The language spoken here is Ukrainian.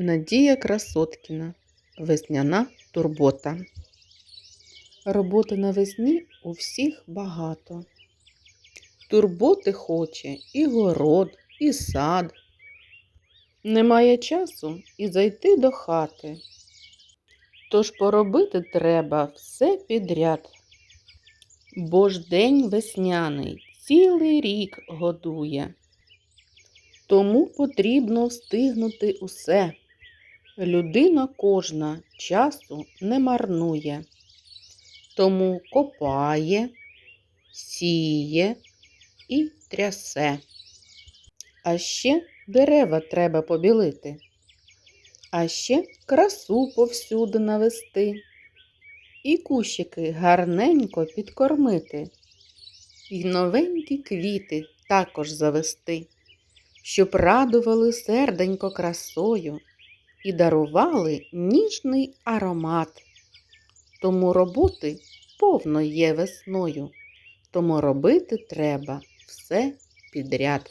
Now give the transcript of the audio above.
Надія Красоткіна. Весняна турбота. Роботи навесні у всіх багато. Турботи хоче і город, і сад. Немає часу і зайти до хати. Тож поробити треба все підряд. Бо ж день весняний цілий рік годує. Тому потрібно встигнути усе. Людина кожна часу не марнує. Тому копає, сіє і трясе. А ще дерева треба побілити. А ще красу повсюди навести. І кущики гарненько підкормити. І новенькі квіти також завести щоб радували серденько красою і дарували ніжний аромат. Тому роботи повно є весною, тому робити треба все підряд.